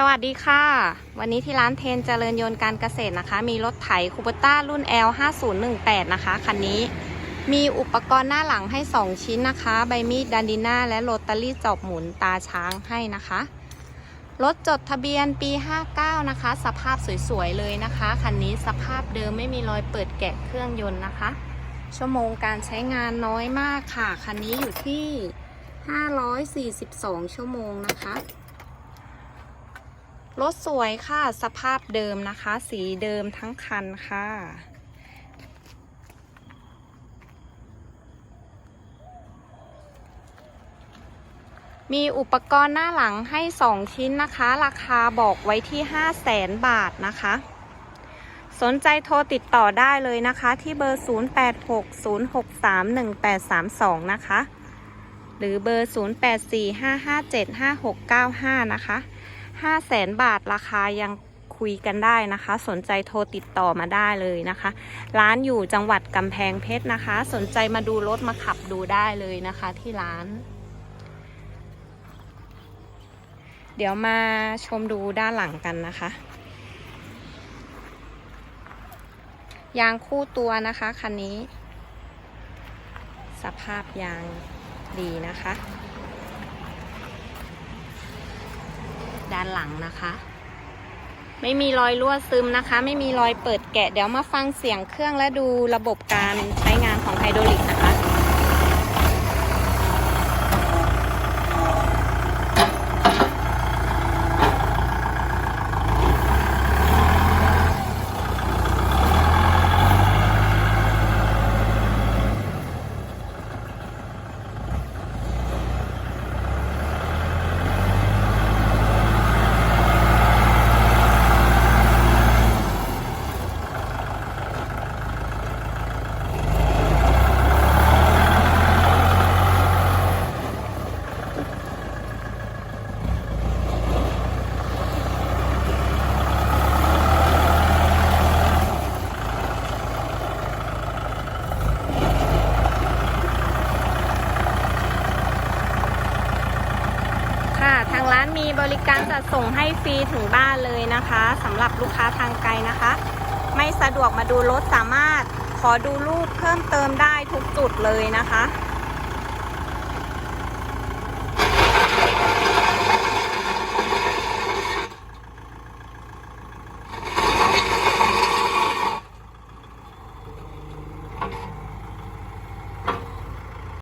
สวัสดีค่ะ วันนี้ที่ร้านเทนเจริญยนต์การเกษตรนะคะ มีรถไถคูเปต้ารุ่น L 5018นะคะคันนี้มีอุปกรณ์หน้าหลังให้ 2 ชิ้นนะคะ ใบมีดดันดิน่าและโรตารี่จอบหมุนตาช้างให้นะคะ รถจดทะเบียนปี 59 นะคะ สภาพสวยๆเลยนะคะคันนี้สภาพเดิมไม่มีรอยเปิดแกะเครื่องยนต์นะคะ ชั่วโมงการใช้งานน้อยมากค่ะคันนี้อยู่ที่ 542 ชั่วโมงนะคะ รถสวยค่ะ สภาพเดิมนะคะ สีเดิมทั้งคันค่ะ มีอุปกรณ์หน้าหลังให้ 2 ชิ้นนะคะ ราคาบอกไว้ที่ 5 0 0แสนบาทนะคะ สนใจโทรติดต่อได้เลยนะคะ ที่เบอร์ 0860631832 นะคะ หรือเบอร์ 0845575695 นะคะ 5 0 0แสนบาทราคายังคุยกันได้นะคะ สนใจโทรติดต่อมาได้เลยนะคะ ร้านอยู่จังหวัดกำแพงเพชรนะคะ สนใจมาดูรถมาขับดูได้เลยนะคะที่ร้าน เดี๋ยวมาชมดูด้านหลังกันนะคะ ยางคู่ตัวนะคะคันนี้ สภาพยางดีนะคะ ด้านหลังนะคะ ไม่มีรอยรั่วซึมนะคะ ไม่มีรอยเปิดแกะ เดี๋ยวมาฟังเสียงเครื่องและดูระบบการใช้งานของไฮโดรลิกนะคะ ค่ะ ทางร้านมีบริการจัดส่งให้ฟรีถึงบ้านเลยนะคะสำหรับลูกค้าทางไกลนะคะ ไม่สะดวกมาดูรถสามารถขอดูรูปเพิ่มเติมได้ทุกจุดเลยนะคะ